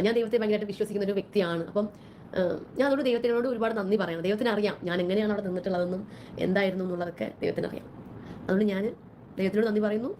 ഞാൻ ദൈവത്തെ ഭയങ്കരമായിട്ട് വിശ്വസിക്കുന്ന ഒരു വ്യക്തിയാണ്. അപ്പം ഞാൻ അതുകൊണ്ട് ദൈവത്തിനോട് ഒരുപാട് നന്ദി പറയണം. ദൈവത്തിന് അറിയാം ഞാൻ എങ്ങനെയാണ് അവിടെ നിന്നിട്ടുള്ളതെന്നും എന്തായിരുന്നു എന്നുള്ളതൊക്കെ ദൈവത്തിന് അറിയാം. അതുകൊണ്ട് ഞാൻ ദൈവത്തിനോട് നന്ദി പറയുന്നു.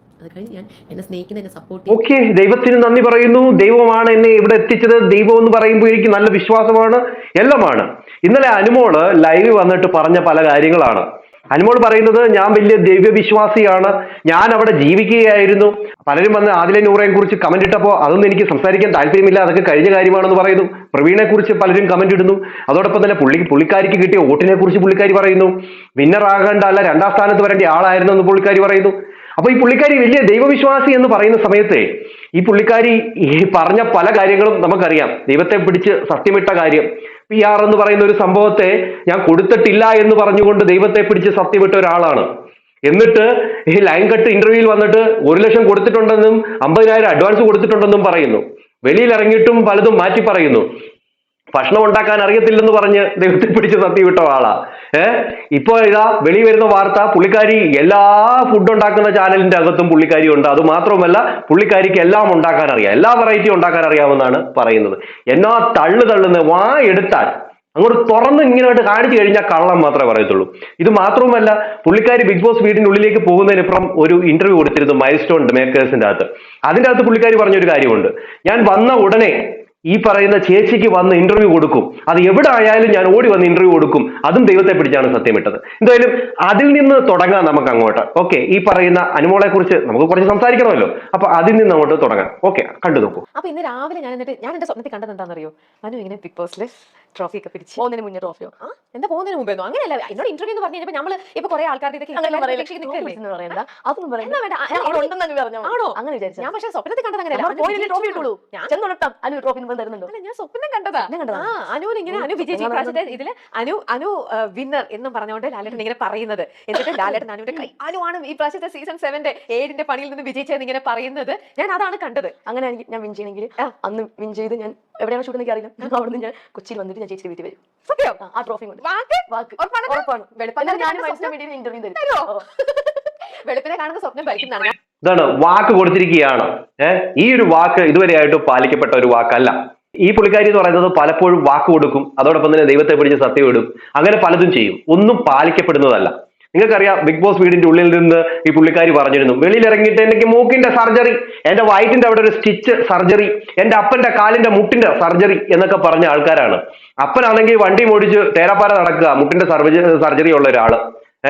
ഓക്കെ ദൈവത്തിന് നന്ദി പറയുന്നു. ദൈവമാണ് എന്നെ ഇവിടെ എത്തിച്ചത്. ദൈവം എന്ന് പറയുമ്പോൾ എനിക്ക് നല്ല വിശ്വാസമാണ് എല്ലാമാണ്. ഇന്നലെ അനുമോൾ ലൈവ് വന്നിട്ട് പറഞ്ഞ പല കാര്യങ്ങളാണ്. അനുമോൾ പറയുന്നത് ഞാൻ വലിയ ദൈവവിശ്വാസിയാണ്. ഞാൻ അവിടെ ജീവിക്കുകയായിരുന്നു. പലരും വന്ന് ആദിലെ നൂറയെ കുറിച്ച് കമന്റ് ഇട്ടപ്പോൾ അതൊന്നും എനിക്ക് സംസാരിക്കാൻ താല്പര്യമില്ല. അതൊക്കെ കഴിഞ്ഞ കാര്യമാണെന്ന് പറയുന്നു. പ്രവീണെ കുറിച്ച് പലരും കമന്റ് ഇടുന്നു. അതോടൊപ്പം തന്നെ പുള്ളി പുള്ളിക്കാരിക്ക് കിട്ടിയ വോട്ടിനെ കുറിച്ച് പുള്ളിക്കാരി പറയുന്നു. വിന്നർ ആകേണ്ട അല്ല രണ്ടാം സ്ഥാനത്ത് വരേണ്ട ആളായിരുന്നു എന്ന് പുള്ളിക്കാരി പറയുന്നു. അപ്പൊ ഈ പുള്ളിക്കാരി വലിയ ദൈവവിശ്വാസി എന്ന് പറയുന്ന സമയത്തെ ഈ പുള്ളിക്കാരി ഈ പറഞ്ഞ പല കാര്യങ്ങളും നമുക്കറിയാം. ദൈവത്തെ പിടിച്ച് സത്യമിട്ട കാര്യം. പി ആർ എന്ന് പറയുന്ന ഒരു സംഭവത്തെ ഞാൻ കൊടുത്തിട്ടില്ല എന്ന് പറഞ്ഞുകൊണ്ട് ദൈവത്തെ പിടിച്ച് സത്യമിട്ട ഒരാളാണ്. എന്നിട്ട് ഈ ലൈൻ കട്ട് ഇന്റർവ്യൂവിൽ വന്നിട്ട് ഒരു ലക്ഷം കൊടുത്തിട്ടുണ്ടെന്നും അമ്പതിനായിരം അഡ്വാൻസ് കൊടുത്തിട്ടുണ്ടെന്നും പറയുന്നു. വെളിയിൽ ഇറങ്ങിയിട്ടും പലതും മാറ്റി പറയുന്നു. ഭക്ഷണം ഉണ്ടാക്കാൻ അറിയത്തില്ലെന്ന് പറഞ്ഞ് ദൈവത്തെ പിടിച്ച് സത്യം വിട്ട ആളാ. ഏഹ് ഇപ്പൊ ഇതാ വെളി വരുന്ന വാർത്ത പുള്ളിക്കാരി എല്ലാ ഫുഡ് ഉണ്ടാക്കുന്ന ചാനലിന്റെ അകത്തും പുള്ളിക്കാരി ഉണ്ട്. അത് മാത്രമല്ല പുള്ളിക്കാരിക്ക് എല്ലാം ഉണ്ടാക്കാൻ അറിയാം. എല്ലാ വെറൈറ്റിയും ഉണ്ടാക്കാൻ അറിയാമെന്നാണ് പറയുന്നത്. എന്നാ തള്ളു തള്ളുന്ന വാ എടുത്താൽ അങ്ങോട്ട് തുറന്ന് ഇങ്ങനെയായിട്ട് കാണിച്ചു കഴിഞ്ഞാൽ കള്ളം മാത്രമേ പറയത്തുള്ളൂ. ഇത് മാത്രവുമല്ല പുള്ളിക്കാരി ബിഗ് ബോസ് വീടിന്റെ ഉള്ളിലേക്ക് പോകുന്നതിനിപ്പുറം ഒരു ഇന്റർവ്യൂ കൊടുത്തിരുന്നു മൈൽ സ്റ്റോൺ മേക്കേഴ്സിന്റെ അകത്ത്. അതിന്റെ അകത്ത് പുള്ളിക്കാരി പറഞ്ഞൊരു കാര്യമുണ്ട്. ഞാൻ വന്ന ഉടനെ ഈ പറയുന്ന ചേച്ചിക്ക് വന്ന് ഇന്റർവ്യൂ കൊടുക്കും. അത് എവിടെ ആയാലും ഞാൻ ഓടി വന്ന് ഇന്റർവ്യൂ കൊടുക്കും. അതും ദൈവത്തെ പിടിച്ചാണ് സത്യമിട്ടത് എന്തായാലും അതിൽ നിന്ന് തുടങ്ങാം നമുക്ക് അങ്ങോട്ട്. ഓക്കെ ഈ പറയുന്ന അനുമോളെ കുറിച്ച് നമുക്ക് കുറച്ച് സംസാരിക്കണമല്ലോ. അപ്പൊ അതിൽ നിന്ന് അങ്ങോട്ട് തുടങ്ങാം. ഓക്കെ കണ്ടു നോക്കൂ. അപ്പൊ ഇന്ന് രാവിലെ ഞാൻ എന്നിട്ട് ഞാൻ എന്റെ സ്വപ്നത്തിൽ കണ്ടത് എന്താണെന്നറിയോ? മനു ഇങ്ങനെ ബിഗ് ബോസിൽ ട്രോഫി ഒക്കെ പിടിച്ച്. പോകുന്നതിന് മുന്നേ ട്രോഫിയോ? ആ, എന്താ പോകുന്നതിന് മുമ്പേന്നോ അങ്ങനെയല്ല. എന്നോട് ഇന്റർവ്യൂ എന്ന് പറഞ്ഞു കഴിഞ്ഞപ്പോ നമ്മൾ ഇപ്പൊ കുറെ ആൾക്കാരുടെ ഇതൊക്കെ അങ്ങനെ എല്ലാവരും പറയില്ല. പ്രതീക്ഷിച്ച് നിൽക്കല്ലേ? എന്ന് പറയണ്ട. അതൊന്നും പറയണ്ട. എന്നാ വേണ്ട, ആ, ഞാൻ അവിടെ ഉണ്ടെന്ന് അങ്ങ് പറഞ്ഞാ മതി. ആണോ? അങ്ങനെ വിചാരിച്ചു ഞാൻ പക്ഷെ സ്വപ്നത്തിൽ കണ്ടത് അങ്ങനെയല്ല നമ്മൾ പോയില്ലേ ട്രോഫി. ഞാൻ ചെന്നോട്ടാം അനു ട്രോഫി ഇപ്പം തരുന്നുണ്ടോ? അല്ല ഞാൻ സ്വപ്നം കണ്ടതാ. ആ അനുവിന് ഇങ്ങനെ അനു വിജയിച്ചു ഈ പ്രാവശ്യത്തെ ഇതിൽ അനു അനു വിന്നർ എന്നും പറഞ്ഞുകൊണ്ട് ലാലേട്ടൻ ഇങ്ങനെ പറയുന്നത്. എന്നിട്ട് ലാലേട്ടൻ അനുവിന്റെ കൈ അനുവാണ് ഈ പ്രാവശ്യത്തെ സീസൺ സെവന്റെ ഏഴിന്റെ പണിയിൽ നിന്ന് വിജയിച്ചതെന്ന് ഇങ്ങനെ പറയുന്നത്. ഞാൻ അതാണ് കണ്ടത്. അങ്ങനെ എനിക്ക് ഞാൻ വിൻ ചെയ്യണമെങ്കിൽ അന്ന് വിൻ ചെയ്ത് ഞാൻ എവിടെയാണ് ഷൂട്ട് എനിക്ക് അറിയില്ല അവിടെ നിന്ന് ഞാൻ കൊച്ചിയിൽ വന്നിട്ട് ഞാൻ ചേച്ചി വീട്ടിൽ വരും. സത്യം? ആ, ട്രോഫി കൊണ്ട്. വാക്ക്? വാക്ക്. ഉറപ്പാണ്? വെളുപ്പാൻ ഞാൻ ഇന്റർവ്യൂ തരും. വെളുപ്പിനെ കാണുന്ന സ്വപ്നം ഭരിക്കുന്നതാണ് ഇതാണ് വാക്ക് കൊടുത്തിരിക്കുകയാണ്. ഏഹ് ഈ ഒരു വാക്ക് ഇതുവരെയായിട്ട് പാലിക്കപ്പെട്ട ഒരു വാക്കല്ല. ഈ പുള്ളിക്കാരി എന്ന് പറയുന്നത് പലപ്പോഴും വാക്ക് കൊടുക്കും. അതോടൊപ്പം തന്നെ ദൈവത്തെ പിടിച്ച് സത്യം ഇടും അങ്ങനെ പലതും ചെയ്യും. ഒന്നും പാലിക്കപ്പെടുന്നതല്ല. നിങ്ങൾക്കറിയാം ബിഗ് ബോസ് വീടിന്റെ ഉള്ളിൽ നിന്ന് ഈ പുള്ളിക്കാരി പറഞ്ഞിരുന്നു. വെളിയിൽ ഇറങ്ങിയിട്ട് എനിക്ക് മൂക്കിന്റെ സർജറി എന്റെ വയറ്റിന്റെ അവിടെ ഒരു സ്റ്റിച്ച് സർജറി എന്റെ അപ്പന്റെ കാലിന്റെ മുട്ടിന്റെ സർജറി എന്നൊക്കെ പറഞ്ഞ ആൾക്കാരാണ്. അപ്പനാണെങ്കിൽ വണ്ടി ഓടിച്ച് തേരാപ്പാര നടക്കുക മുട്ടിന്റെ സർജറി ഉള്ള ഒരാൾ.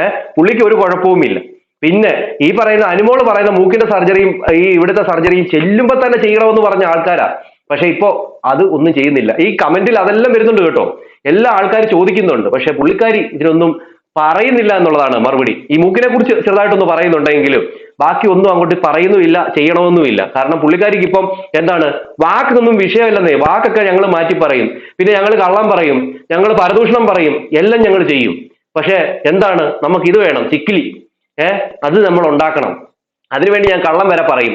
ഏഹ് പുള്ളിക്ക് ഒരു കുഴപ്പവുമില്ല. പിന്നെ ഈ പറയുന്ന അനുമോൾ പറയുന്ന മൂക്കിന്റെ സർജറിയും ഈ ഇവിടുത്തെ സർജറിയും ചെല്ലുമ്പോ തന്നെ ചെയ്യണമെന്ന് പറഞ്ഞ ആൾക്കാരാ. പക്ഷെ ഇപ്പോ അത് ഒന്നും ചെയ്യുന്നില്ല. ഈ കമന്റിൽ അതെല്ലാം വരുന്നുണ്ട് കേട്ടോ. എല്ലാ ആൾക്കാരും ചോദിക്കുന്നുണ്ട്. പക്ഷെ പുള്ളിക്കാരി ഇതിനൊന്നും പറയുന്നില്ല എന്നുള്ളതാണ് മറുപടി. ഈ മൂക്കിനെ കുറിച്ച് ചെറുതായിട്ടൊന്ന് പറയുന്നുണ്ടെങ്കിലും ബാക്കി ഒന്നും അങ്ങോട്ട് പറയുന്നുമില്ല ചെയ്യണമെന്നുമില്ല. കാരണം പുള്ളിക്കാരിക്ക് ഇപ്പം എന്താണ് വാക്കൊന്നും വിഷയമില്ലെന്നേ. വാക്കൊക്കെ ഞങ്ങൾ മാറ്റി പറയും. പിന്നെ ഞങ്ങൾ കള്ളം പറയും. ഞങ്ങൾ പരദൂഷണം പറയും. എല്ലാം ഞങ്ങൾ ചെയ്യും. പക്ഷെ എന്താണ് നമുക്ക് ഇത് വേണം. ചിക്കിലി. ഏഹ് അത് നമ്മൾ ഉണ്ടാക്കണം. അതിനുവേണ്ടി ഞാൻ കള്ളം വരെ പറയും.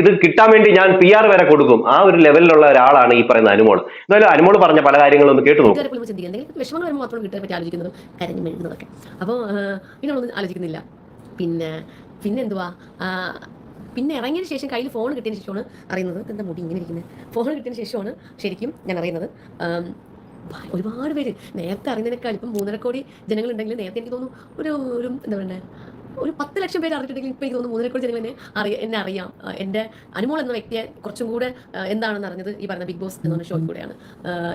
ഇത് കിട്ടാൻ വേണ്ടി ഞാൻ പി ആർ വരെ കൊടുക്കും. ആ ഒരു ലെവലിലുള്ള ഒരാളാണ് ഈ പറയുന്ന അനുമോൾ. എന്തായാലും അനുമോൾ പറഞ്ഞ പല കാര്യങ്ങളും കേട്ടു ആലോചിക്കുന്നില്ല. പിന്നെ പിന്നെ എന്തുവാ? പിന്നെ ഇറങ്ങിയതിന് ശേഷം കയ്യിൽ ഫോൺ കിട്ടിയതിന് ശേഷമാണ് അറിയുന്നത്. എന്താ മുടി ഇങ്ങനെ ഇരിക്കുന്നത് ഫോൺ കിട്ടിയതിന് ശേഷമാണ് ശരിക്കും ഞാൻ അറിയുന്നത്. ഒരുപാട് പേര് നേരത്തെ അറിയുന്നതിനേക്കാൾ ഇപ്പം മൂന്നര കോടി ജനങ്ങളുണ്ടെങ്കിൽ നേരത്തെ എനിക്ക് തോന്നുന്നു ഒരു ഒരു എന്താ പറയുക ഒരു പത്ത് ലക്ഷം പേര് അറിഞ്ഞിട്ടുണ്ടെങ്കിൽ ഇപ്പം എനിക്ക് തോന്നുന്നു മൂന്നര കോടി ജനങ്ങൾ എന്നെ അറിയാം എന്നെ അറിയാം. എന്റെ അനുമോൾ എന്ന വ്യക്തിയെ കുറച്ചും കൂടെ എന്താണെന്ന് അറിഞ്ഞത് ഈ പറഞ്ഞ ബിഗ് ബോസ് എന്ന് പറഞ്ഞ ഷോയിൽ കൂടെയാണ്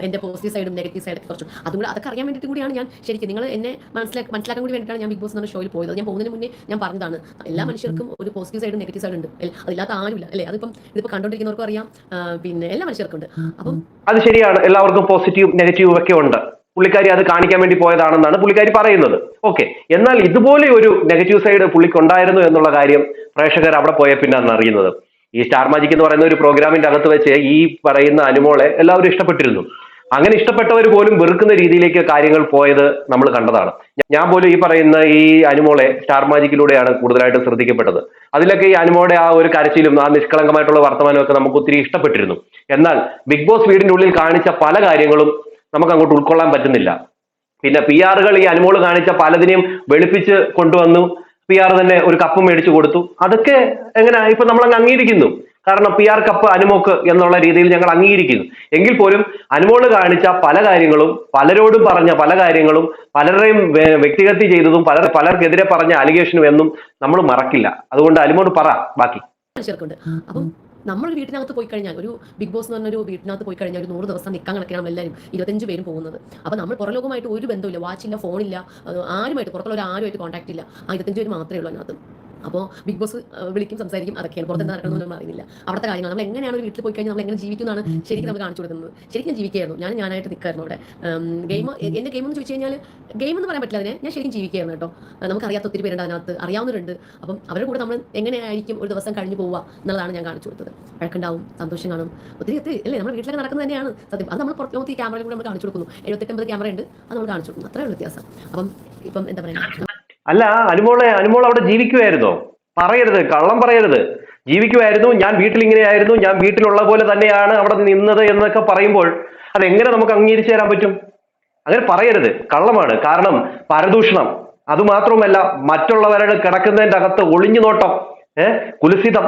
എന്റെ പോസിറ്റീവ് സൈഡും നെഗറ്റീവ് സൈഡൊക്കെ കുറച്ചും. അതും കൂടെ അതൊക്കെ അറിയാൻ വേണ്ടിയിട്ട് കൂടിയാണ് ഞാൻ ശരിക്കും നിങ്ങൾ എന്നെ മനസ്സിലാക്കി മനസ്സിലാക്കാൻ കൂടി വേണ്ടിയിട്ടാണ് ഞാൻ ബിഗ് ബോസ് എന്ന ഷോയിൽ പോയത്. ഞാൻ പോകുന്നതിന് മുന്നേ ഞാൻ പറഞ്ഞതാണ്. എല്ലാ മനുഷ്യർക്കും ഒരു പോസിറ്റീവ് സൈഡും നെഗറ്റീവ് സൈഡ് ഉണ്ട്. അതില്ലാത്ത ആരുമില്ല. അല്ലേ? അതിപ്പം ഇതിപ്പോൾ കണ്ടുകൊണ്ടിരിക്കുന്നവർക്കും അറിയാം. പിന്നെ എല്ലാ മനുഷ്യർക്കും ഉണ്ട്. അപ്പം അത് ശരിയാണ്. എല്ലാവർക്കും പോസിറ്റീവ് നെഗറ്റീവ് ഒക്കെ ഉണ്ട്. പുള്ളിക്കാരി അത് കാണിക്കാൻ വേണ്ടി പോയതാണെന്നാണ് പുള്ളിക്കാരി പറയുന്നത്. ഓക്കെ എന്നാൽ ഇതുപോലെ ഒരു നെഗറ്റീവ് സൈഡ് പുള്ളിക്ക് ഉണ്ടായിരുന്നു എന്നുള്ള കാര്യം പ്രേക്ഷകർ അവിടെ പോയ പിന്നാണ് അറിയുന്നത്. ഈ സ്റ്റാർ മാജിക് എന്ന് പറയുന്ന ഒരു പ്രോഗ്രാമിന്റെ അകത്ത് വെച്ച് ഈ പറയുന്ന അനുമോളെ എല്ലാവരും ഇഷ്ടപ്പെട്ടിരുന്നു. അങ്ങനെ ഇഷ്ടപ്പെട്ടവർ പോലും വെറുക്കുന്ന രീതിയിലേക്ക് കാര്യങ്ങൾ പോയത് നമ്മൾ കണ്ടതാണ്. ഞാൻ പോലും ഈ പറയുന്ന ഈ അനുമോളെ സ്റ്റാർ മാജിക്കിലൂടെയാണ് കൂടുതലായിട്ട് ശ്രദ്ധിക്കപ്പെട്ടത്. അതിലൊക്കെ ഈ അനുമോടെ ആ ഒരു കരച്ചിലും ആ നിഷ്കളങ്കമായിട്ടുള്ള വർത്തമാനമൊക്കെ നമുക്ക് ഒത്തിരി ഇഷ്ടപ്പെട്ടിരുന്നു. എന്നാൽ ബിഗ് ബോസ് വീടിന്റെ ഉള്ളിൽ കാണിച്ച പല കാര്യങ്ങളും നമുക്ക് അങ്ങോട്ട് ഉൾക്കൊള്ളാൻ പറ്റുന്നില്ല. പിന്നെ പി ആറുകൾ ഈ അനുമോൾ കാണിച്ച പലതിനെയും വെളുപ്പിച്ച് കൊണ്ടുവന്നു. പി ആർ തന്നെ ഒരു കപ്പ് മേടിച്ചു കൊടുത്തു. അതൊക്കെ എങ്ങനെ? ഇപ്പൊ നമ്മൾ അങ്ങ് അംഗീകരിക്കുന്നു. കാരണം പി ആർ കപ്പ് അനുമോക്ക് എന്നുള്ള രീതിയിൽ ഞങ്ങൾ അംഗീകരിക്കുന്നു. എങ്കിൽ പോലും അനുമോൾ കാണിച്ച പല കാര്യങ്ങളും പലരോടും പറഞ്ഞ പല കാര്യങ്ങളും പലരുടെയും വ്യക്തിഗതി ചെയ്തതും പലർ പലർക്കെതിരെ പറഞ്ഞ അലിഗേഷനും എന്നും നമ്മൾ മറക്കില്ല. അതുകൊണ്ട് അനുമോട് പറ ബാക്കി. അപ്പം നമ്മൾ വീട്ടിനകത്ത് പോയി കഴിഞ്ഞാൽ ഒരു ബിഗ് ബോസ് എന്ന് പറഞ്ഞൊരു വീട്ടിനകത്ത് പോയി കഴിഞ്ഞാൽ ഒരു നൂറ് ദിവസം നിൽക്കാൻ കണക്കാണ് എല്ലാവരും ഇരുപത്തഞ്ച് പേരും പോകുന്നത്. അപ്പോൾ നമ്മൾ പുറലോകമായിട്ട് ഒരു ബന്ധമില്ല വാച്ചില്ല ഫോണില്ല ആരുമായിട്ട് പുറത്തുള്ള ഒരു ആരുമായിട്ട് കോൺടാക്ട് ഇല്ല. ആ ഇരുപത്തഞ്ച് പേര് മാത്രമേ ഉള്ളൂ അതിനകത്ത്. അപ്പോൾ ബിഗ് ബോസ് വിളിക്കും സംസാരിക്കും അതൊക്കെയാണ്. പുറത്ത് എന്താ നടക്കുന്നതെന്ന് അറിയുന്നില്ല. അവിടുത്തെ കാര്യങ്ങൾ നമ്മൾ എങ്ങനെയാണ് ഒരു വീട്ടിൽ പോയി കഴിഞ്ഞാൽ നമ്മൾ എങ്ങനെ ജീവിക്കുന്നതാണ് ശരിക്കും നമ്മൾ കാണിച്ചു കൊടുക്കുന്നത്. ശരിക്കും ജീവിക്കുകയായിരുന്നു. ഞാൻ ഞാനായിട്ട് നിൽക്കായിരുന്നു അവിടെ. ഗെയിം എന്റെ ഗെയിം എന്ന് ചോദിച്ചു കഴിഞ്ഞാൽ ഗെയിം എന്ന് പറയാൻ പറ്റില്ല അതിനെ. ഞാൻ ശരിക്കും ജീവിക്കുകയായിരുന്നു കേട്ടോ. നമുക്ക് നമുക്കറിയാത്ത ഒത്തിരി പേരുണ്ട് അതിനകത്ത്. അറിയാവുന്നവരുണ്ട്. അപ്പം അവരുടെ കൂടെ നമ്മൾ എങ്ങനെയായിരിക്കും ഒരു ദിവസം കഴിഞ്ഞു പോവുക എന്നുള്ളതാണ് ഞാൻ കാണിച്ചു കൊടുത്തത്. വഴക്കുണ്ടാവും സന്തോഷം കാണും. ഒത്തിരി ഒത്തിരി അല്ലേ നമ്മുടെ വീട്ടിലൊക്കെ നടക്കുന്നത് തന്നെയാണ് സത്യം. അത് നമ്മൾ പുറത്ത് നോക്കി ക്യാമറയിൽ കൂടെ നമ്മൾ കാണിച്ചു കൊടുക്കുന്നു. എഴുപത്തെട്ടമ്പത് ക്യാമറ ഉണ്ട്. അത് നമ്മൾ കാണിച്ചു കൊടുക്കുന്നു. അത്രയുള്ള വ്യത്യാസം. അപ്പം ഇപ്പം എന്താ പറയുക അല്ല അനുമോളെ അനുമോൾ അവിടെ ജീവിക്കുമായിരുന്നോ പറയരുത് കള്ളം പറയരുത്. ജീവിക്കുമായിരുന്നു ഞാൻ വീട്ടിൽ ഇങ്ങനെയായിരുന്നു ഞാൻ വീട്ടിലുള്ള പോലെ തന്നെയാണ് അവിടെ നിന്നത് എന്നൊക്കെ പറയുമ്പോൾ അതെങ്ങനെ നമുക്ക് അംഗീകരിച്ചു തരാൻ പറ്റും? അങ്ങനെ പറയരുത് കള്ളമാണ്. കാരണം പരദൂഷണം അതുമാത്രവുമല്ല മറ്റുള്ളവരുടെ കിടക്കുന്നതിന്റെ അകത്ത് ഒളിഞ്ഞു നോട്ടം ഏഹ് കുലുസിതം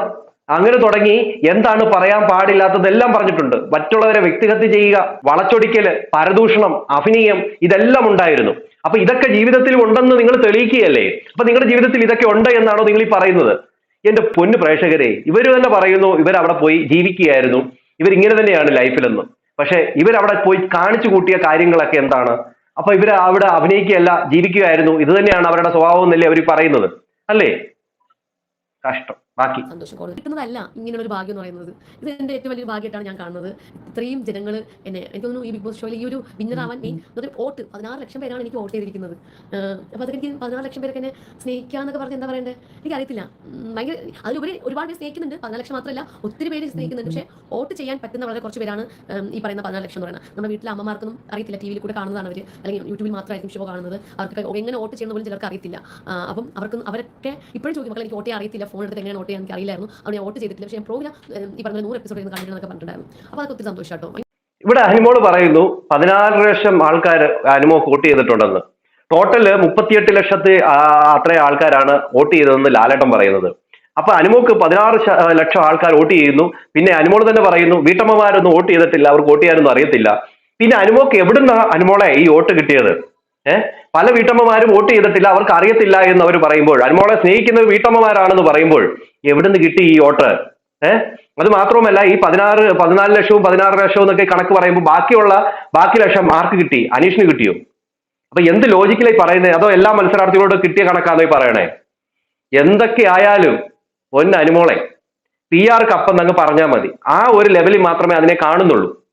അങ്ങനെ തുടങ്ങി എന്താണ് പറയാൻ പാടില്ലാത്തതെല്ലാം പറഞ്ഞിട്ടുണ്ട്. മറ്റുള്ളവരെ വ്യക്തിഹത്യ ചെയ്യുക വളച്ചൊടിക്കൽ പരദൂഷണം അഭിനയം ഇതെല്ലാം ഉണ്ടായിരുന്നു. അപ്പൊ ഇതൊക്കെ ജീവിതത്തിൽ ഉണ്ടെന്ന് നിങ്ങൾ തെളിയിക്കുകയല്ലേ? അപ്പൊ നിങ്ങളുടെ ജീവിതത്തിൽ ഇതൊക്കെ ഉണ്ട് എന്നാണോ നിങ്ങൾ ഈ പറയുന്നത്? എന്റെ പൊന്നു പ്രേക്ഷകരെ ഇവർ തന്നെ പറയുന്നു ഇവർ അവിടെ പോയി ജീവിക്കുകയായിരുന്നു. ഇവർ ഇങ്ങനെ തന്നെയാണ് ലൈഫിലെന്ന്. പക്ഷെ അവിടെ പോയി കാണിച്ചു കൂട്ടിയ കാര്യങ്ങളൊക്കെ എന്താണ്? അപ്പൊ ഇവർ അവിടെ അഭിനയിക്കുകയല്ല ജീവിക്കുകയായിരുന്നു. ഇത് തന്നെയാണ് അവരുടെ സ്വഭാവം എന്നല്ലേ അവർ പറയുന്നത്? അല്ലേ? കഷ്ടം. ബാക്കി. സന്തോഷം കൂടുതൽ കിട്ടുന്നതല്ല ഇങ്ങനെയുള്ള ഒരു ഭാഗ്യം എന്ന് പറയുന്നത്. ഇത് എന്റെ ഏറ്റവും വലിയ ഭാഗ്യമായിട്ടാണ് ഞാൻ കാണുന്നത്. ഇത്രയും ജനങ്ങൾ എന്നെ എനിക്ക് തോന്നുന്നു ഈ ബിഗ് ബോസ് ഷോയിൽ ഈ ഒരു വിന്നറാവാൻ മെയിൻ അതൊരു വോട്ട് പതിനാറ് ലക്ഷം പേരാണ് എനിക്ക് വോട്ട് ചെയ്തിരിക്കുന്നത്. അപ്പോൾ അതൊക്കെ എനിക്ക് പതിനാറ് ലക്ഷം പേരൊക്കെ എന്നെ സ്നേഹിക്കാന്നൊക്കെ പറഞ്ഞ് എന്താ പറയണ്ടേ? എനിക്ക് അറിയത്തില്ല ഭയങ്കര അതിലുപരി ഒരുപാട് പേര് സ്നേഹിക്കുന്നുണ്ട്. പതിനാല് ലക്ഷം മാത്രമല്ല ഒത്തിരി പേര് സ്നേഹിക്കുന്നുണ്ട്. പക്ഷേ വോട്ട് ചെയ്യാൻ പറ്റുന്ന വളരെ കുറച്ച് പേരാണ് ഈ പറയുന്ന പതിനാല് ലക്ഷം എന്ന് പറയുന്നത്. നമ്മുടെ വീട്ടിലെ അമ്മമാർക്കൊന്നും അറിയത്തില്ല. ടി വിയിൽ കൂടെ കാണുന്നതാണ് അവർ അല്ലെങ്കിൽ യൂട്യൂബിൽ മാത്രമായിരിക്കും ഷോ കാണുന്നത്. അവർക്ക് എങ്ങനെ വോട്ട് ചെയ്യുന്ന പോലും ചിലർക്ക് അറിയത്തില്ല. അപ്പം അവർക്ക് അവരൊക്കെ ഇപ്പോഴും ചോദിക്കും മക്കളെ എനിക്ക് വോട്ട് ചെയ്യാൻ അറിയത്തില്ല. ഫോൺ എടുത്ത് എങ്ങനെ വോട്ട് ചെയ്യാൻ അറിയില്ലായിരുന്നു. അവിടെ ഞാൻ വോട്ട് ചെയ്തിട്ടില്ല. പക്ഷേ പ്രോഗ്രാം ഈ പറഞ്ഞ നൂറ് എപ്പിസോഡ് കണ്ടിട്ടുണ്ടെന്നൊക്കെ പറഞ്ഞിട്ടുണ്ടായിരുന്നു. അപ്പോൾ അതൊക്കെ ഒത്തിരി സന്തോഷം കേട്ടോ ഇവിടെ അനിമോൾ പറയുന്നു പതിനാറ് ലക്ഷം ആൾക്കാർ അനിമോ വോട്ട് ചെയ്തിട്ടുണ്ടെന്ന്. ടോട്ടൽ മുപ്പത്തിയെട്ട് ലക്ഷത്തി അത്രയും ആൾക്കാരാണ് വോട്ട് ചെയ്തതെന്ന് ലാലേട്ടൻ പറയുന്നത്. അപ്പൊ അനുമോക്ക് പതിനാറ് ലക്ഷം ആൾക്കാർ വോട്ട് ചെയ്യുന്നു. പിന്നെ അനുമോൾ തന്നെ പറയുന്നു വീട്ടമ്മമാരൊന്നും വോട്ട് ചെയ്തിട്ടില്ല അവർക്ക് വോട്ട് ചെയ്യാനൊന്നും അറിയത്തില്ല. പിന്നെ അനുമോക്ക് എവിടുന്ന അനുമോളെ ഈ വോട്ട് കിട്ടിയത്? ഏഹ്? പല വീട്ടമ്മമാരും വോട്ട് ചെയ്തിട്ടില്ല അവർക്ക് അറിയത്തില്ല എന്ന് അവർ പറയുമ്പോൾ അനുമോളെ സ്നേഹിക്കുന്ന വീട്ടമ്മമാരാണെന്ന് പറയുമ്പോൾ എവിടുന്ന് കിട്ടി ഈ വോട്ട്? ഏഹ് അത് മാത്രവുമല്ല ഈ പതിനാറ് പതിനാല് ലക്ഷവും പതിനാറ് ലക്ഷവും എന്നൊക്കെ കണക്ക് പറയുമ്പോൾ ബാക്കിയുള്ള ബാക്കി ലക്ഷം ആർക്ക് കിട്ടി? അനീഷിന് കിട്ടിയോ? അപ്പൊ എന്ത് ലോജിക്കലായി പറയുന്നത് അതോ എല്ലാ മത്സരാർത്ഥികളോട് കിട്ടിയ കണക്കാണോ പറയണേ? എന്തൊക്കെ ആയാലും ഒന്ന് അനുമോളെ പി ആർ കപ്പെന്നങ്ങ് പറഞ്ഞാൽ മതി. ആ ഒരു ലെവലിൽ മാത്രമേ അതിനെ കാണുന്നുള്ളൂ.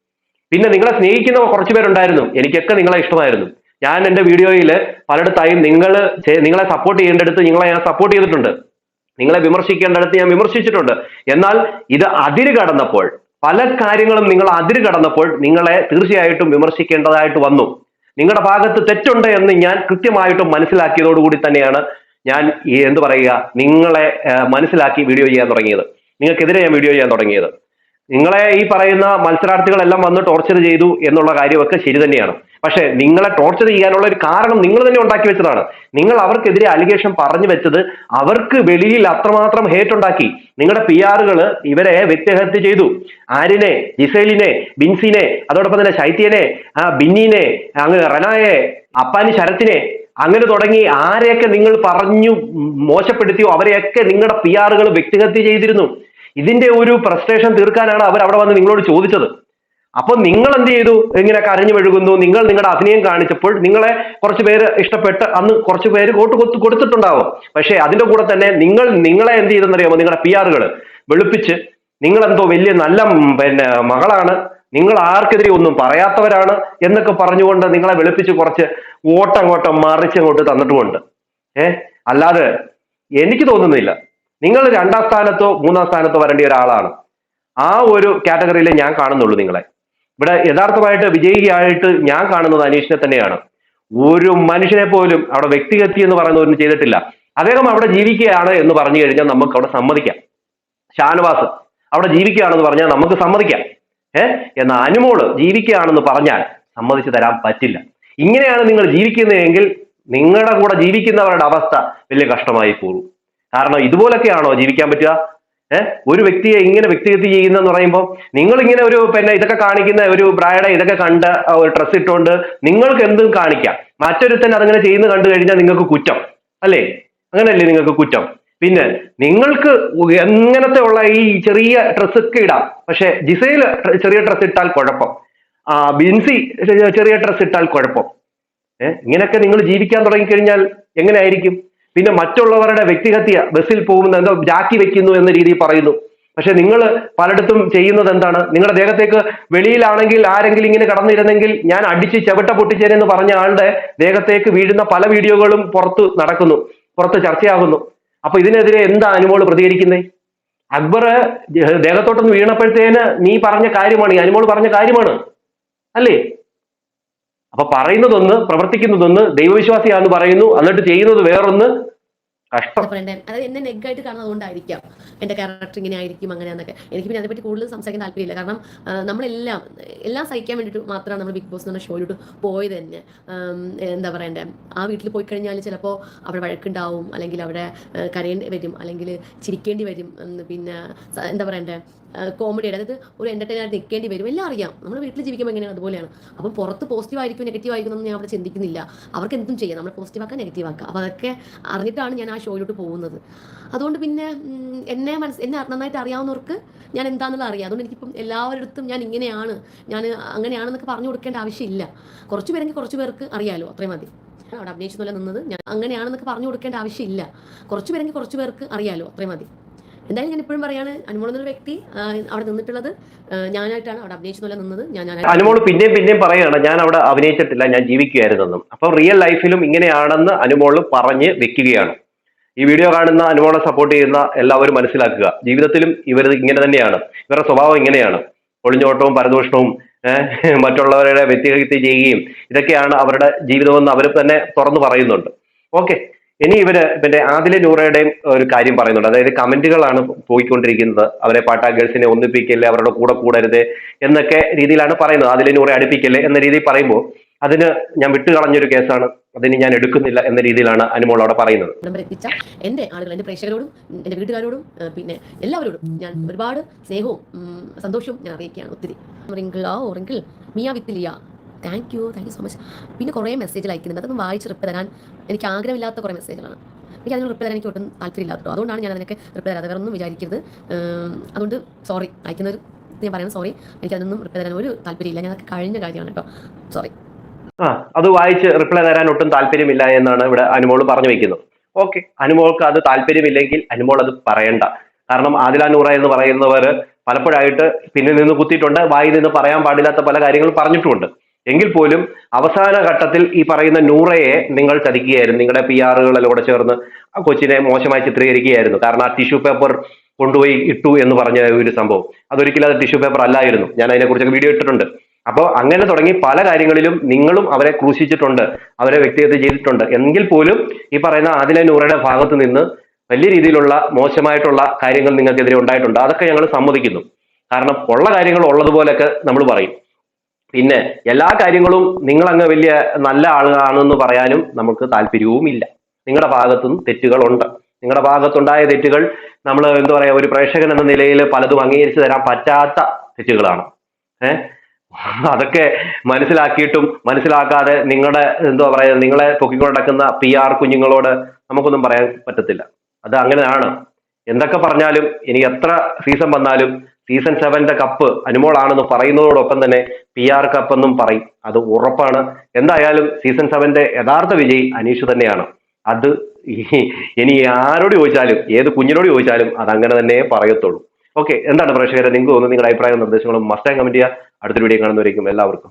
പിന്നെ നിങ്ങളെ സ്നേഹിക്കുന്ന കുറച്ച് പേരുണ്ടായിരുന്നു. എനിക്കൊക്കെ നിങ്ങളെ ഇഷ്ടമായിരുന്നു. ഞാൻ എന്റെ വീഡിയോയിൽ പലയിടത്തായും നിങ്ങൾ നിങ്ങളെ സപ്പോർട്ട് ചെയ്യേണ്ടടുത്ത് നിങ്ങളെ ഞാൻ സപ്പോർട്ട് ചെയ്തിട്ടുണ്ട്. നിങ്ങളെ വിമർശിക്കേണ്ടടുത്ത് ഞാൻ വിമർശിച്ചിട്ടുണ്ട്. എന്നാൽ ഇത് അതിര് കടന്നപ്പോൾ പല കാര്യങ്ങളും നിങ്ങൾ അതിര് കടന്നപ്പോൾ നിങ്ങളെ തീർച്ചയായിട്ടും വിമർശിക്കേണ്ടതായിട്ട് വന്നു. നിങ്ങളുടെ ഭാഗത്ത് തെറ്റുണ്ട് എന്ന് ഞാൻ കൃത്യമായിട്ടും മനസ്സിലാക്കിയതോടുകൂടി തന്നെയാണ് ഞാൻ എന്ത് പറയുക നിങ്ങളെ മനസ്സിലാക്കി വീഡിയോ ചെയ്യാൻ തുടങ്ങിയത്. നിങ്ങൾക്കെതിരെ ഞാൻ വീഡിയോ ചെയ്യാൻ തുടങ്ങിയത്. നിങ്ങളെ ഈ പറയുന്ന മത്സരാർത്ഥികളെല്ലാം വന്ന് ടോർച്ചർ ചെയ്തു എന്നുള്ള കാര്യമൊക്കെ ശരി തന്നെയാണ്. പക്ഷേ നിങ്ങളെ ടോർച്ചർ ചെയ്യാനുള്ള ഒരു കാരണം നിങ്ങൾ തന്നെ ഉണ്ടാക്കി വെച്ചതാണ്. നിങ്ങൾ അവർക്കെതിരെ അലിഗേഷൻ പറഞ്ഞു വെച്ചത് അവർക്ക് വെളിയിൽ അത്രമാത്രം ഹേറ്റ് ഉണ്ടാക്കി. നിങ്ങളുടെ പി ആറുകൾ ഇവരെ വ്യക്തിഹത്യ ചെയ്തു. ആരിനെ ജിസേലിനെ ബിൻസിനെ അതോടൊപ്പം തന്നെ ശൈത്യനെ ബിന്നിനെ അങ്ങനെ റനായെ അപ്പാനി ശരത്തിനെ അങ്ങനെ തുടങ്ങി ആരെയൊക്കെ നിങ്ങൾ പറഞ്ഞു മോശപ്പെടുത്തിയോ അവരെയൊക്കെ നിങ്ങളുടെ പി ആറുകൾ വ്യക്തിഹത്യ ചെയ്തിരുന്നു. ഇതിന്റെ ഒരു പ്രസ്റ്റേഷൻ തീർക്കാനാണ് അവർ അവിടെ വന്ന് നിങ്ങളോട് ചോദിച്ചത്. അപ്പൊ നിങ്ങൾ എന്ത് ചെയ്തു? ഇങ്ങനെ കരഞ്ഞു മെഴുകുന്നു. നിങ്ങൾ നിങ്ങളുടെ അഭിനയം കാണിച്ചപ്പോൾ നിങ്ങളെ കുറച്ച് പേര് ഇഷ്ടപ്പെട്ട് അന്ന് കുറച്ച് പേര് വോട്ട് കൊത്തു കൊടുത്തിട്ടുണ്ടാവും. പക്ഷേ അതിന്റെ കൂടെ തന്നെ നിങ്ങൾ നിങ്ങളെ എന്ത് ചെയ്തെന്നറിയാമോ? നിങ്ങളുടെ പി ആറുകൾ വെളുപ്പിച്ച് നിങ്ങൾ എന്തോ വലിയ നല്ല പിന്നെ മകളാണ്. നിങ്ങൾ ആർക്കെതിരെ ഒന്നും പറയാത്തവരാണ് എന്നൊക്കെ പറഞ്ഞുകൊണ്ട് നിങ്ങളെ വെളുപ്പിച്ച് കുറച്ച് വോട്ടങ്ങോട്ടം മറിച്ചങ്ങോട്ട് തന്നിട്ടുമുണ്ട്. ഏഹ് അല്ലാതെ എനിക്ക് തോന്നുന്നില്ല. നിങ്ങൾ രണ്ടാം സ്ഥാനത്തോ മൂന്നാം സ്ഥാനത്തോ വരേണ്ട ഒരാളാണ്. ആ ഒരു കാറ്റഗറിയിൽ ഞാൻ കാണുന്നുള്ളൂ നിങ്ങളെ. ഇവിടെ യഥാർത്ഥമായിട്ട് വിജയിയായിട്ട് ഞാൻ കാണുന്നത് അനീഷിനെ തന്നെയാണ്. ഒരു മനുഷ്യനെ പോലും അവിടെ വ്യക്തിഗതി എന്ന് പറയുന്ന ഒന്നും ചെയ്തിട്ടില്ല. അദ്ദേഹം അവിടെ ജീവിക്കുകയാണ് എന്ന് പറഞ്ഞു കഴിഞ്ഞാൽ നമുക്ക് അവിടെ സമ്മതിക്കാം. ഷാനവാസ് അവിടെ ജീവിക്കുകയാണെന്ന് പറഞ്ഞാൽ നമുക്ക് സമ്മതിക്കാം. ഏഹ് എന്നാൽ അനുമോൾ ജീവിക്കുകയാണെന്ന് പറഞ്ഞാൽ സമ്മതിച്ചു തരാൻ പറ്റില്ല. ഇങ്ങനെയാണ് നിങ്ങൾ ജീവിക്കുന്നതെങ്കിൽ നിങ്ങളുടെ കൂടെ ജീവിക്കുന്നവരുടെ അവസ്ഥ വലിയ കഷ്ടമായി പോകും കാരണം ഇതുപോലൊക്കെയാണോ ജീവിക്കാൻ പറ്റുക? ഏഹ് ഒരു വ്യക്തിയെ ഇങ്ങനെ വ്യക്തിഗതി ചെയ്യുന്നെന്ന് പറയുമ്പോൾ നിങ്ങൾ ഇങ്ങനെ ഒരു പിന്നെ ഇതൊക്കെ കാണിക്കുന്ന ഒരു ബ്രായുടെ ഇതൊക്കെ കണ്ട് ഒരു ഡ്രസ്സ് ഇട്ടുകൊണ്ട് നിങ്ങൾക്ക് എന്തും കാണിക്കാം. മറ്റൊരുത്തൻ അതങ്ങനെ ചെയ്യുന്ന കണ്ടു കഴിഞ്ഞാൽ നിങ്ങൾക്ക് കുറ്റം. അല്ലേ? അങ്ങനെയല്ലേ നിങ്ങൾക്ക് കുറ്റം. പിന്നെ നിങ്ങൾക്ക് എങ്ങനത്തെ ഉള്ള ഈ ചെറിയ ഡ്രസ്സൊക്കെ ഇടാം. പക്ഷെ ജിസയിൽ ചെറിയ ഡ്രസ്സ് ഇട്ടാൽ കുഴപ്പം. ആ ബിൻസി ചെറിയ ഡ്രസ്സ് ഇട്ടാൽ കുഴപ്പം. ഏഹ് ഇങ്ങനെയൊക്കെ നിങ്ങൾ ജീവിക്കാൻ തുടങ്ങിക്കഴിഞ്ഞാൽ എങ്ങനെയായിരിക്കും? പിന്നെ മറ്റുള്ളവരുടെ വ്യക്തിഹത്യ ബസ്സിൽ പോകുന്ന എന്തോ ജാക്കി വെക്കുന്നു എന്ന രീതിയിൽ പറയുന്നു. പക്ഷെ നിങ്ങൾ പലയിടത്തും ചെയ്യുന്നത് എന്താണ്? നിങ്ങളുടെ ദേഹത്തേക്ക് വെളിയിലാണെങ്കിൽ ആരെങ്കിലും ഇങ്ങനെ കടന്നിരുന്നെങ്കിൽ ഞാൻ അടിച്ച് ചവിട്ട പൊട്ടിച്ചേരെന്ന് പറഞ്ഞ ആളുടെ ദേഹത്തേക്ക് വീഴുന്ന പല വീഡിയോകളും പുറത്ത് നടക്കുന്നു പുറത്ത് ചർച്ചയാകുന്നു. അപ്പൊ ഇതിനെതിരെ എന്താ അനുമോൾ പ്രതികരിക്കുന്നത് അക്ബർ ദേഹത്തോട്ടൊന്ന് വീണപ്പോഴത്തേന് നീ പറഞ്ഞ കാര്യമാണ് ഈ അനുമോൾ പറഞ്ഞ കാര്യമാണ്. അല്ലേ? അപ്പൊ പറയുന്നതൊന്ന് പ്രവർത്തിക്കുന്നതൊന്ന് ദൈവവിശ്വാസിയാണെന്ന് പറയുന്നു എന്നിട്ട് ചെയ്യുന്നത് വേറൊന്ന് എന്നെ നെഗായിട്ട് കാണുന്നത് അതുകൊണ്ടായിരിക്കാം എന്റെ ക്യാരക്ടർ ഇങ്ങനെ ആയിരിക്കും അങ്ങനെയാന്നൊക്കെ. എനിക്ക് പിന്നെ അതിനെപ്പറ്റി കൂടുതൽ സംസാരിക്കാൻ താല്പര്യമില്ല. കാരണം നമ്മളെല്ലാം എല്ലാം സഹിക്കാൻ വേണ്ടിയിട്ട് മാത്രമാണ് നമ്മൾ ബിഗ് ബോസ് എന്ന ഷോയിലോട്ട് പോയത് തന്നെ. എന്താ പറയണ്ടേ? ആ വീട്ടിൽ പോയി കഴിഞ്ഞാൽ ചിലപ്പോൾ അവിടെ വഴക്കുണ്ടാവും അല്ലെങ്കിൽ അവിടെ കരയേണ്ടി വരും അല്ലെങ്കിൽ ചിരിക്കേണ്ടി വരും പിന്നെ എന്താ പറയണ്ടേ? കോമഡിയുടെ അതായത് ഒരു എന്റർടൈനായിട്ട് നിൽക്കേണ്ടി വരും. എല്ലാം അറിയാം. നമ്മൾ വീട്ടിൽ ജീവിക്കുമ്പോൾ എങ്ങനെയാണ്? അതുപോലെയാണ്. അപ്പം പുറത്ത് പോസിറ്റീവ് ആയിരിക്കും നെഗറ്റീവ് ആയിരിക്കും എന്നൊന്നും ഞാൻ അവിടെ ചിന്തിക്കുന്നില്ല. അവർക്ക് എന്തും ചെയ്യാം. നമ്മൾ പോസിറ്റീവ് ആക്കാം നെഗറ്റീവ് ആക്കാം. അപ്പോൾ അതൊക്കെ അറിഞ്ഞിട്ടാണ് ഞാൻ ആ ഷോയിലോട്ട് പോകുന്നത്. അതുകൊണ്ട് പിന്നെ എന്നെ മനസ്സ് എന്നെ നന്നായിട്ട് അറിയാവുന്നവർക്ക് ഞാൻ എന്താണെന്നുള്ളത് അറിയാം. അതുകൊണ്ട് എനിക്കിപ്പം എല്ലാവരുടെ അടുത്തും ഞാൻ ഇങ്ങനെയാണ് ഞാൻ അങ്ങനെയാണെന്നൊക്കെ പറഞ്ഞു കൊടുക്കേണ്ട ആവശ്യമില്ല. കുറച്ച് പേരെങ്കിൽ കുറച്ച് പേർക്ക് അറിയാലോ അത്രയും മതി. അവിടെ അഭിനയിച്ചെന്നല്ല നിന്നത് ഞാൻ അങ്ങനെയാണെന്നൊക്കെ പറഞ്ഞു കൊടുക്കേണ്ട ആവശ്യമില്ല. കുറച്ച് പേരെങ്കിൽ കുറച്ച് പേർക്ക് അറിയാലോ അത്രയും മതി. എന്തായാലും ഞാൻ ഇപ്പോഴും പറയാണ് അനുമോൾ എന്നൊരു വ്യക്തി അവിടെ നിന്നിട്ടുള്ളത് ഞാനായിട്ടാണ് അവിടെ അഭിനയിച്ചെന്നല്ല നിന്നത്. ഞാൻ അനുമോൾ പിന്നെയും പിന്നെയും പറയുകയാണ് ഞാൻ അവിടെ അഭിനയിച്ചിട്ടില്ല ഞാൻ ജീവിക്കുകയായിരുന്നെന്നും. അപ്പൊ റിയൽ ലൈഫിലും ഇങ്ങനെയാണെന്ന് അനുമോൾ പറഞ്ഞ് വെക്കുകയാണ്. ഈ വീഡിയോ കാണുന്ന അനുമോളെ സപ്പോർട്ട് ചെയ്യുന്ന എല്ലാവരും മനസ്സിലാക്കുക. ജീവിതത്തിലും ഇവർ ഇങ്ങനെ തന്നെയാണ്. ഇവരുടെ സ്വഭാവം ഇങ്ങനെയാണ്. ഒളിഞ്ഞോട്ടവും പരദൂഷണവും മറ്റുള്ളവരുടെ വ്യക്തിഹത്യ ചെയ്യുകയും ഇതൊക്കെയാണ് അവരുടെ ജീവിതമെന്ന് അവർ തന്നെ തുറന്നു പറയുന്നുണ്ട്. ഓക്കെ. ഇനി ഇവർ പിന്നെ ആദിലെ നൂറയുടെയും ഒരു കാര്യം പറയുന്നുണ്ട്. അതായത് കമന്റുകളാണ് പോയിക്കൊണ്ടിരിക്കുന്നത്. അവരെ പാട്ടാ ഗേൾസിനെ ഒന്നിപ്പിക്കല്ലേ അവരുടെ കൂടെ കൂടരുത് എന്നൊക്കെ രീതിയിലാണ് പറയുന്നത്. ആദിലെ നൂറെ അടുപ്പിക്കല്ലേ എന്ന രീതിയിൽ പറയുമ്പോൾ അതിന് ഞാൻ വിട്ടുകളഞ്ഞൊരു കേസാണ്. അതിന് ഞാൻ എടുക്കുന്നില്ല എന്ന രീതിയിലാണ് അനുമോൾ അവിടെ പറയുന്നത്. എന്റെ ആളുകൾ എന്റെ പ്രേക്ഷകരോടും എന്റെ വീട്ടുകാരോടും പിന്നെ എല്ലാവരോടും ഞാൻ ഒരുപാട് സ്നേഹവും സന്തോഷവും ഞാൻ അറിയിക്കുകയാണ് ഒത്തിരി. റിങ്കിൾ മിയ വിത്തിലിയ thank you thank you so much പിന്നെ കുറേ മെസ്സേജ് അയക്കുന്നുണ്ട്. അതൊന്നും വായിച്ച് റിപ്പ് തരാൻ എനിക്ക് ആഗ്രഹമില്ലാത്ത കുറേ മെസ്സേജുകളാണ് എനിക്ക് അതിന് റിപ്പ് തരാൻ എനിക്ക് ഒട്ടും താല്പര്യമില്ലാത്ത കേട്ടോ. അതുകൊണ്ടാണ് ഞാൻ അതിനൊക്കെ റിപ്പ് തരാതെ വേറെ ഒന്നും വിചാരിക്കരുത്. അതുകൊണ്ട് സോറി അയക്കുന്നവർ ഞാൻ പറയുന്നത് സോറി എനിക്ക് അതിനൊന്നും റിപ്ലൈ തരാൻ ഒരു താല്പര്യമില്ല. ഞാൻ അതൊക്കെ കഴിഞ്ഞ കാര്യമാണ് കേട്ടോ. സോറി ആ അത് വായിച്ച് റിപ്ലൈ തരാൻ ഒട്ടും താല്പര്യമില്ല എന്നാണ് ഇവിടെ അനുമോൾ പറഞ്ഞു വെക്കുന്നത്. ഓക്കെ അനുമോൾക്ക് അത് താല്പര്യമില്ലെങ്കിൽ അനുമോൾ അത് പറയണ്ട. കാരണം ആദില നൂറ എന്ന് പറയുന്നവർ പലപ്പോഴായിട്ട് പിന്നിൽ നിന്ന് കുത്തിയിട്ടുണ്ട് വായിൽ നിന്ന് പറയാൻ പാടില്ലാത്ത പല കാര്യങ്ങളും പറഞ്ഞിട്ടുമുണ്ട്. എങ്കിൽ പോലും അവസാന ഘട്ടത്തിൽ ഈ പറയുന്ന നൂറയെ നിങ്ങൾ ചതിക്കുകയായിരുന്നു. നിങ്ങളുടെ പി ആറുകളെല്ലാം കൂടെ ചേർന്ന് ആ കൊച്ചിനെ മോശമായി ചിത്രീകരിക്കുകയായിരുന്നു. കാരണം ആ ടിഷ്യൂ പേപ്പർ കൊണ്ടുപോയി ഇട്ടു എന്ന് പറഞ്ഞ ഒരു സംഭവം. അതൊരിക്കലും അത് ടിഷ്യൂ പേപ്പർ അല്ലായിരുന്നു. ഞാൻ അതിനെക്കുറിച്ചൊക്കെ വീഡിയോ ഇട്ടിട്ടുണ്ട്. അപ്പോൾ അങ്ങനെ തുടങ്ങി പല കാര്യങ്ങളിലും നിങ്ങളും അവരെ ക്രൂശിച്ചിട്ടുണ്ട് അവരെ വ്യക്തിഗത ചെയ്തിട്ടുണ്ട്. എങ്കിൽ പോലും ഈ പറയുന്ന ആദില നൂറയുടെ ഭാഗത്ത് നിന്ന് വലിയ രീതിയിലുള്ള മോശമായിട്ടുള്ള കാര്യങ്ങൾ നിങ്ങൾക്കെതിരെ ഉണ്ടായിട്ടുണ്ട്. അതൊക്കെ ഞങ്ങൾ സമ്മതിക്കുന്നു. കാരണം ഉള്ള കാര്യങ്ങൾ ഉള്ളതുപോലെയൊക്കെ നമ്മൾ പറയും. പിന്നെ എല്ലാ കാര്യങ്ങളും നിങ്ങൾ അങ്ങ് വലിയ നല്ല ആളാണെന്ന് പറയാനും നമുക്ക് താല്പര്യവും ഇല്ല നിങ്ങളുടെ ഭാഗത്തും തെറ്റുകളുണ്ട്. നിങ്ങളുടെ ഭാഗത്തുണ്ടായ തെറ്റുകൾ നമ്മൾ എന്താ പറയുക ഒരു പ്രേക്ഷകൻ എന്ന നിലയിൽ പലതും അംഗീകരിച്ചു തരാൻ പറ്റാത്ത തെറ്റുകളാണ്. ഏഹ്? അതൊക്കെ മനസ്സിലാക്കിയിട്ടും മനസ്സിലാക്കാതെ നിങ്ങളുടെ എന്തോ പറയാ നിങ്ങളെ പൊക്കിക്കൊണ്ട് നടക്കുന്ന പി ആർ കുഞ്ഞുങ്ങളോട് നമുക്കൊന്നും പറയാൻ പറ്റത്തില്ല. അത് അങ്ങനെയാണ്. എന്തൊക്കെ പറഞ്ഞാലും ഇനി എത്ര സീസൺ വന്നാലും സീസൺ സെവന്റെ കപ്പ് അനുമോളാണെന്ന് പറയുന്നതോടൊപ്പം തന്നെ പി ആർ കപ്പ് എന്നും പറയും. അത് ഉറപ്പാണ്. എന്തായാലും സീസൺ സെവന്റെ യഥാർത്ഥ വിജയി അനീഷ് തന്നെയാണ്. അത് ഇനി ആരോട് ചോദിച്ചാലും ഏത് കുഞ്ഞിനോട് ചോദിച്ചാലും അത് അങ്ങനെ തന്നെ പറയത്തുള്ളൂ. ഓക്കെ എന്താണ് പ്രേക്ഷകരെ? നിങ്ങൾക്ക് തോന്നുന്നത് നിങ്ങളുടെ അഭിപ്രായവും നിർദ്ദേശങ്ങളും മസ്റ്റായി കമന്റ് ചെയ്യുക. അടുത്തൊരു വീഡിയോ കാണുന്നവരേക്കും എല്ലാവർക്കും.